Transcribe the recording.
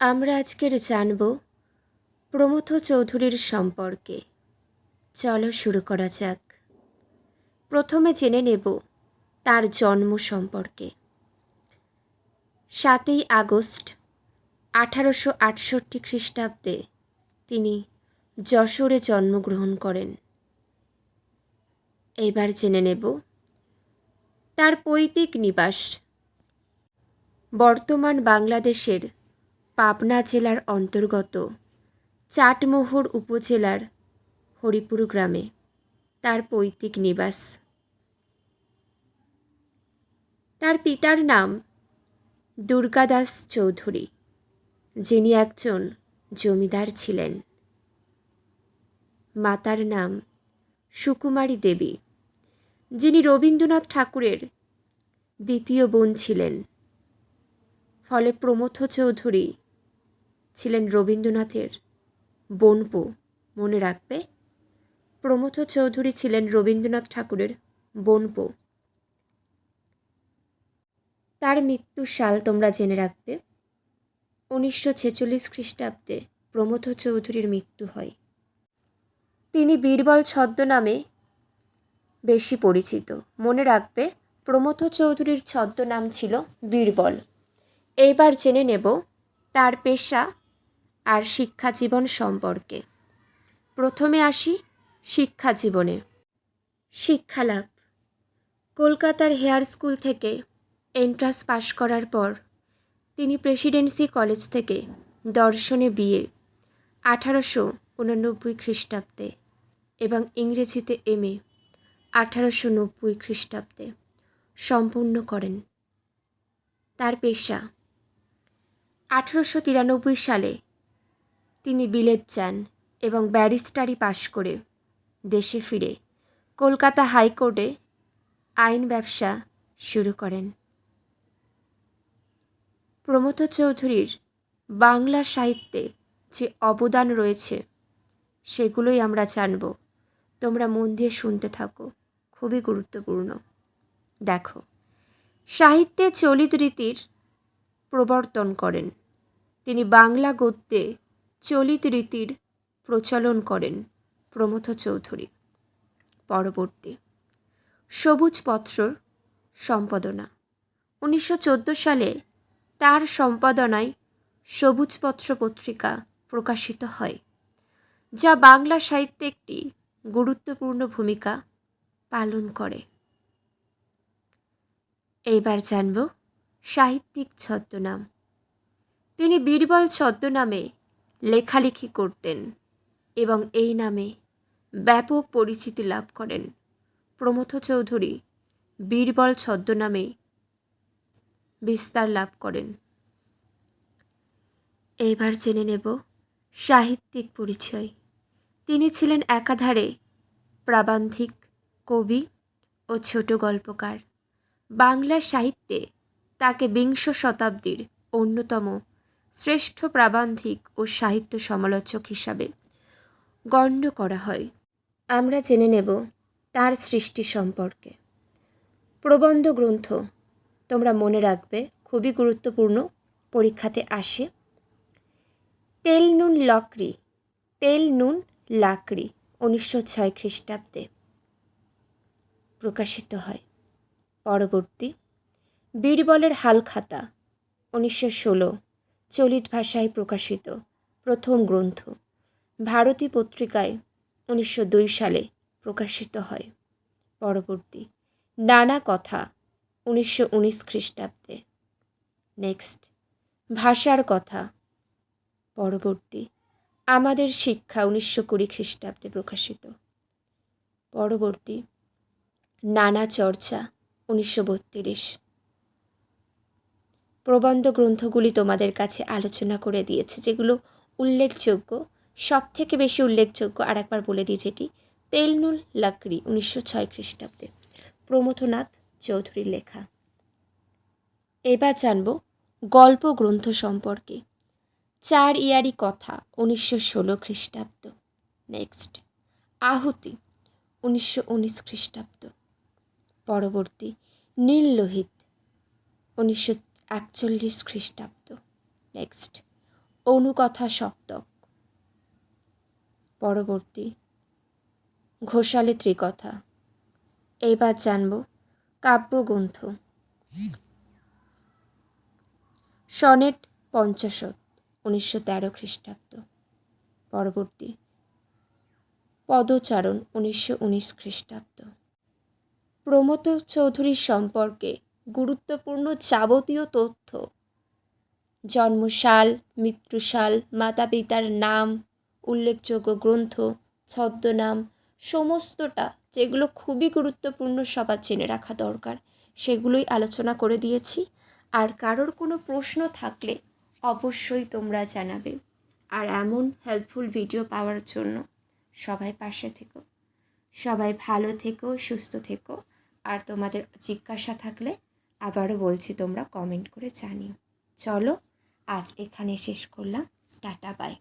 আমরা আজকের জানব প্রমথ চৌধুরীর সম্পর্কে। চলো শুরু করা যাক। প্রথমে জেনে নেব তার জন্ম সম্পর্কে। সাতই আগস্ট আঠারোশো আটষট্টি খ্রিস্টাব্দে তিনি যশোরে জন্মগ্রহণ করেন। এবার জেনে নেব তার পৈতৃক নিবাস। বর্তমান বাংলাদেশের পাবনা জেলার অন্তর্গত চাটমোহর উপজেলার হরিপুর গ্রামে তার পৈতৃক নিবাস। তার পিতার নাম দুর্গাদাস চৌধুরী, যিনি একজন জমিদার ছিলেন। মাতার নাম সুকুমারী দেবী, যিনি রবীন্দ্রনাথ ঠাকুরের দ্বিতীয় বোন ছিলেন। ফলে প্রমথ চৌধুরী ছিলেন রবীন্দ্রনাথের বোনপো, মনে রাখবে? প্রমথ চৌধুরী ছিলেন রবীন্দ্রনাথ ঠাকুরের বোনপো। তার মৃত্যু সাল তোমরা জেনে রাখবে। উনিশশো ছেচল্লিশ খ্রিস্টাব্দে প্রমথ চৌধুরীর মৃত্যু হয়। তিনি বীরবল ছদ্মনামে বেশি পরিচিত। মনে রাখবে প্রমথ চৌধুরীর ছদ্মনাম ছিল বীরবল। এইবার জেনে নেব, তার পেশা আর শিক্ষা জীবন সম্পর্কে। প্রথমে আসি শিক্ষা জীবনে শিক্ষালাভ। কলকাতার হেয়ার স্কুল থেকে এন্ট্রান্স পাশ করার পর তিনি প্রেসিডেন্সি কলেজ থেকে দর্শনে বিয়ে আঠারোশো উননব্বই খ্রিস্টাব্দে এবং ইংরেজিতে এম এ আঠারোশো নব্বই খ্রিস্টাব্দে সম্পূর্ণ করেন। তার পেশা। আঠারোশো তিরানব্বই সালে তিনি বিলেত যান এবং ব্যারিস্টারি পাশ করে দেশে ফিরে কলকাতা হাইকোর্টে আইন ব্যবসা শুরু করেন। প্রমথ চৌধুরীর বাংলা সাহিত্যে যে অবদান রয়েছে, সেগুলোই আমরা জানব। তোমরা মন দিয়ে শুনতে থাকো, খুবই গুরুত্বপূর্ণ। দেখো, সাহিত্যে চলিত রীতির প্রবর্তন করেন। তিনি বাংলা গদ্যে চলিত রীতির প্রচলন করেন প্রমথ চৌধুরী। পরবর্তী। সবুজ পত্রর সম্পাদনা। উনিশশো চোদ্দ সালে তার সম্পাদনায় সবুজপত্র পত্রিকা প্রকাশিত হয়, যা বাংলা সাহিত্যে একটি গুরুত্বপূর্ণ ভূমিকা পালন করে। এইবার জানব সাহিত্যিক ছদ্মনাম। তিনি বীরবল ছদ্মনামে লেখালেখি করতেন এবং এই নামে ব্যাপক পরিচিতি লাভ করেন। প্রমথ চৌধুরী বীরবল ছদ্মনামে বিস্তার লাভ করেন। এইবার জেনে নেব সাহিত্যিক পরিচয়। তিনি ছিলেন একাধারে প্রাবান্ধিক, কবি ও ছোট গল্পকার। বাংলা সাহিত্যে তাকে বিংশ শতাব্দীর অন্যতম শ্রেষ্ঠ প্রাবন্ধিক ও সাহিত্য সমালোচক হিসাবে গণ্য করা হয়। আমরা জেনে নেব তার সৃষ্টি সম্পর্কে। প্রবন্ধ গ্রন্থ তোমরা মনে রাখবে খুবই গুরুত্বপূর্ণ। পরীক্ষাতে আসে। তেল নুন লকড়ি, তেল নুন লাকড়ি উনিশশো ছয় খ্রিস্টাব্দে প্রকাশিত হয়। পরবর্তী, বীরবলের হালখাতা উনিশশো ষোলো চলিত ভাষায় প্রকাশিত। প্রথম গ্রন্থ। ভারতী পত্রিকায় উনিশশো দুই সালে প্রকাশিত হয়। পরবর্তী। নানা কথা উনিশশো উনিশ খ্রিস্টাব্দে। নেক্সট ভাষার কথা। পরবর্তী। আমাদের শিক্ষা উনিশশো কুড়ি খ্রিস্টাব্দে প্রকাশিত। পরবর্তী। নানা চর্চা উনিশশো বত্রিশ। প্রবন্ধ গ্রন্থগুলি তোমাদের কাছে আলোচনা করে দিয়েছে, যেগুলো উল্লেখযোগ্য সব থেকে বেশি উল্লেখযোগ্য আর একবার বলে দিই যেটি, তেলনুল লাকড়ি উনিশশো ছয় খ্রিস্টাব্দে। প্রমথনাথ চৌধুরীর লেখা। এবার জানব গল্প গ্রন্থ সম্পর্কে। চার ইয়ারি কথা উনিশশো ষোলো খ্রিস্টাব্দ। নেক্সট। আহুতি উনিশশো উনিশ খ্রিস্টাব্দ। পরবর্তী নীল লোহিত উনিশশো একচল্লিশ খ্রিস্টাব্দ। নেক্সট অনুকথা সপ্তক। পরবর্তী, ঘোষালে ত্রিকথা। এইবার জানব কাব্যগ্রন্থ। সনেট পঞ্চাশত, উনিশশো তেরো খ্রিস্টাব্দ। পরবর্তী, পদচারণ, উনিশশো উনিশ খ্রিস্টাব্দ। প্রমথ চৌধুরীর সম্পর্কে গুরুত্বপূর্ণ যাবতীয় তথ্য। জন্মসাল, মৃত্যুসাল মাতা পিতার নাম, উল্লেখযোগ্য গ্রন্থ, ছদ্মনাম, সমস্তটা যেগুলো খুবই গুরুত্বপূর্ণ সবার জেনে রাখা দরকার, সেগুলোই আলোচনা করে দিয়েছি। আর কারোর কোনো প্রশ্ন থাকলে অবশ্যই তোমরা জানাবে। আর এমন হেল্পফুল ভিডিও পাওয়ার জন্য সবাই পাশে থেকো। সবাই ভালো থেকো, সুস্থ থেকো। আর তোমাদের জিজ্ঞাসা থাকলে আবারও বলছি তোমরা কমেন্ট করে জানিও। চলো আজ এখানে শেষ করলাম। Tata bye